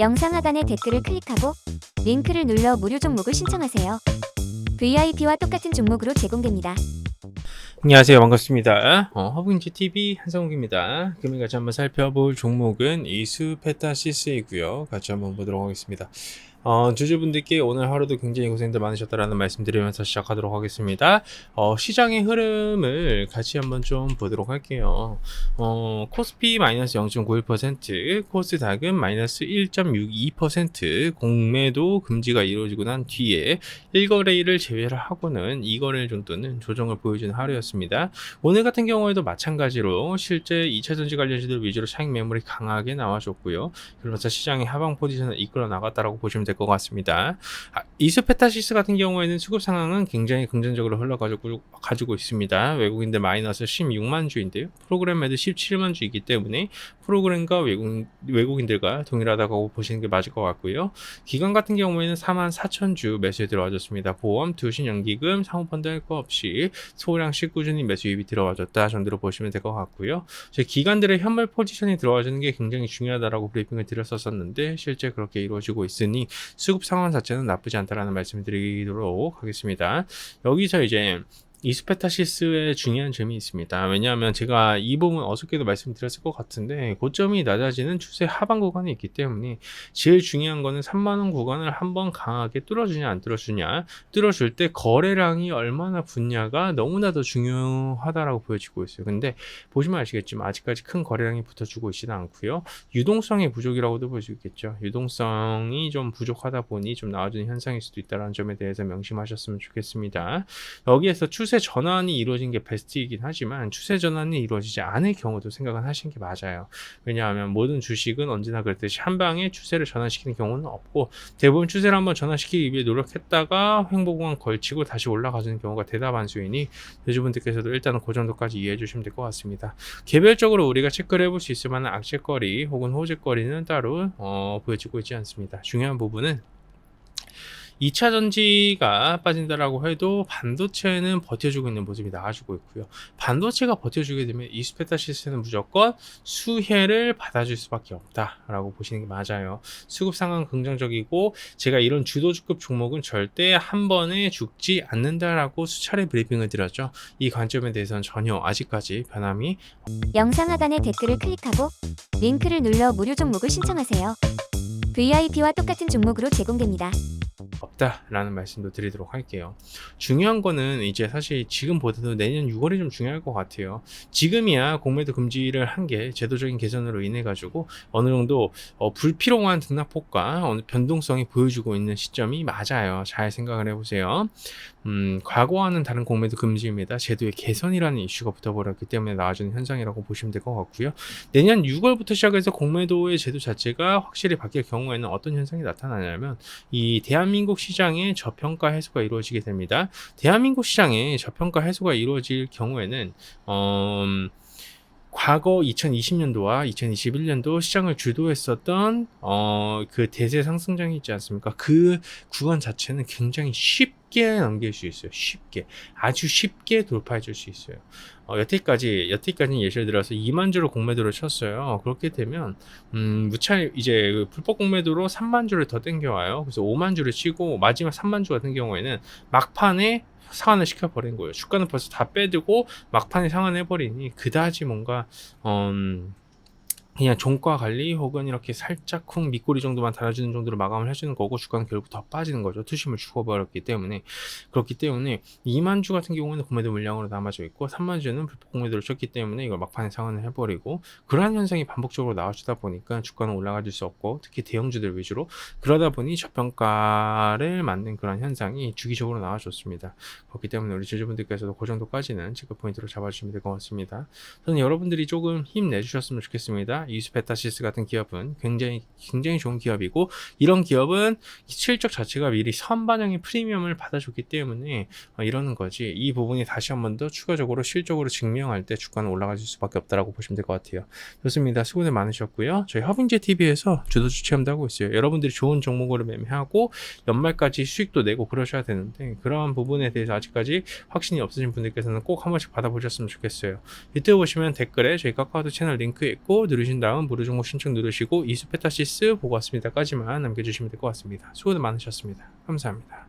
영상 하단의 댓글을 클릭하고 링크를 눌러 무료 종목을 신청하세요. VIP와 똑같은 종목으로 제공됩니다. 안녕하세요. 반갑습니다. 어, 허브인지 TV 한성욱입니다. 금일 같이 한번 살펴볼 종목은 이수 페타시스이고요. 같이 한번 보도록 하겠습니다. 어, 주주분들께 오늘 하루도 굉장히 고생들 많으셨다라는 말씀드리면서 시작하도록 하겠습니다. 어, 시장의 흐름을 같이 한번 좀 보도록 할게요. 어, 코스피 마이너스 0.91%, 코스닥은 마이너스 1.62%, 공매도 금지가 이루어지고 난 뒤에 1거래일을 제외를 하고는 2거래일 정도는 조정을 보여주는 하루였습니다. 오늘 같은 경우에도 마찬가지로 실제 2차 전지 관련주들 위주로 차익 매물이 강하게 나와줬고요. 그러면서 시장의 하방 포지션을 이끌어 나갔다라고 보시면 될 것 같습니다. 아, 이스페타시스 같은 경우에는 수급 상황은 굉장히 긍정적으로 흘러가지고 가지고 있습니다. 외국인들 마이너스 16만 주인데요. 프로그램 매도 17만 주이기 때문에 프로그램과 외국, 외국인들과 동일하다고 보시는 게 맞을 것 같고요. 기관 같은 경우에는 4만 4천 주 매수에 들어와줬습니다. 보험, 투신, 연기금, 사모펀드 할 거 없이 소량씩 꾸준히 매수 유입이 들어와줬다 정도로 보시면 될 것 같고요. 제 기관들의 현물 포지션이 들어와주는 게 굉장히 중요하다라고 브리핑을 드렸었는데 실제 그렇게 이루어지고 있으니 수급 상황 자체는 나쁘지 않다라는 말씀을 드리도록 하겠습니다. 여기서 이제 이스페타시스의 중요한 점이 있습니다. 왜냐하면 제가 이 부분 어저께도 말씀드렸을 것 같은데 고점이 낮아지는 추세 하방 구간이 있기 때문에 제일 중요한 거는 3만원 구간을 한번 강하게 뚫어주냐 안 뚫어주냐 뚫어줄 때 거래량이 얼마나 붙냐가 너무나도 중요하다라고 보여지고 있어요. 근데 보시면 아시겠지만 아직까지 큰 거래량이 붙어주고 있지는 않고요. 유동성의 부족이라고도 볼 수 있겠죠. 유동성이 좀 부족하다 보니 좀 나와주는 현상일 수도 있다는 점에 대해서 명심하셨으면 좋겠습니다. 여기에서 추세 전환이 이루어진 게 베스트이긴 하지만 추세 전환이 이루어지지 않을 경우도 생각은 하시는 게 맞아요. 왜냐하면 모든 주식은 언제나 그랬듯이 한 방에 추세를 전환시키는 경우는 없고 대부분 추세를 한번 전환시키기 위해 노력했다가 횡보공간 걸치고 다시 올라가는 경우가 대다반수이니 여주분들께서도 일단은 그 정도까지 이해해 주시면 될 것 같습니다. 개별적으로 우리가 체크를 해볼 수 있을 만한 악재거리 혹은 호재거리는 따로 어, 보여지고 있지 않습니다. 중요한 부분은 2차 전지가 빠진다라고 해도 반도체는 버텨주고 있는 모습이 나와주고 있고요. 반도체가 버텨주게 되면 이스페타 시스는 무조건 수혜를 받아줄 수밖에 없다라고 보시는 게 맞아요. 수급 상황 긍정적이고 제가 이런 주도주급 종목은 절대 한 번에 죽지 않는다라고 수차례 브리핑을 드렸죠. 이 관점에 대해서는 전혀 아직까지 변함이 영상 하단의 댓글을 클릭하고 링크를 눌러 무료 종목을 신청하세요. VIP와 똑같은 종목으로 제공됩니다. 없다라는 말씀도 드리도록 할게요. 중요한 거는 이제 사실 지금보다도 내년 6월이 좀 중요할 것 같아요. 지금이야 공매도 금지를 한 게 제도적인 개선으로 인해 가지고 어느 정도 어, 불필요한 등락폭과 어느 변동성이 보여주고 있는 시점이 맞아요. 잘 생각을 해보세요. 음, 과거와는 다른 공매도 금지입니다. 제도의 개선이라는 이슈가 붙어버렸기 때문에 나와주는 현상이라고 보시면 될 것 같고요. 내년 6월부터 시작해서 공매도의 제도 자체가 확실히 바뀔 경우에는 어떤 현상이 나타나냐면 이 대한민국 시장의 저평가 해소가 이루어지게 됩니다. 대한민국 시장의 저평가 해소가 이루어질 경우에는 어, 과거 2020년도와 2021년도 시장을 주도했었던 어, 그 대세 상승장이 있지 않습니까? 그 구간 자체는 굉장히 쉽게 넘길 수 있어요. 쉽게 아주 쉽게 돌파해 줄 수 있어요. 어, 여태까지 여태까지 예를 들어서 2만 주를 공매도를 쳤어요. 그렇게 되면 음, 무차 이제 그 불법 공매도로 3만 주를 더 땡겨와요. 그래서 5만 주를 치고 마지막 3만 주 같은 경우에는 막판에 상환을 시켜버린 거예요. 주가는 벌써 다 빼두고 막판에 상환해버리니 그다지 뭔가 음, 그냥 종가 관리 혹은 이렇게 살짝 쿵 밑꼬리 정도만 달아주는 정도로 마감을 해주는 거고 주가는 결국 더 빠지는 거죠. 투심을 죽어버렸기 때문에 그렇기 때문에 2만 주 같은 경우는 공매도 물량으로 남아져 있고 3만 주는 불법 공매도를 쳤기 때문에 이걸 막판에 상환을 해버리고 그러한 현상이 반복적으로 나와주다 보니까 주가는 올라가질 수 없고 특히 대형주들 위주로 그러다 보니 저평가를 맞는 그런 현상이 주기적으로 나와줬습니다. 그렇기 때문에 우리 주주분들께서도 그 정도까지는 체크 포인트로 잡아주시면 될 것 같습니다. 저는 여러분들이 조금 힘내주셨으면 좋겠습니다. 이스페타시스 같은 기업은 굉장히 굉장히 좋은 기업이고 이런 기업은 실적 자체가 미리 선반영의 프리미엄을 받아줬기 때문에 어, 이러는 거지 이 부분이 다시 한 번 더 추가적으로 실적으로 증명할 때 주가는 올라가질 수밖에 없다라고 보시면 될 것 같아요. 좋습니다. 수고들 많으셨고요. 저희 허빙제 TV에서 주도주 체험도 하고 있어요. 여러분들이 좋은 종목으로 매매하고 연말까지 수익도 내고 그러셔야 되는데 그러한 부분에 대해서 아직까지 확신이 없으신 분들께서는 꼭 한 번씩 받아보셨으면 좋겠어요. 유튜브 보시면 댓글에 저희 카카오톡 채널 링크 있고 누르신 누 르신 다음 무료 종목 신청 누르시고 이수페타시스 보고 왔습니다까지만 남겨주시면 될 것 같습니다. 수고도 많으셨습니다. 감사합니다.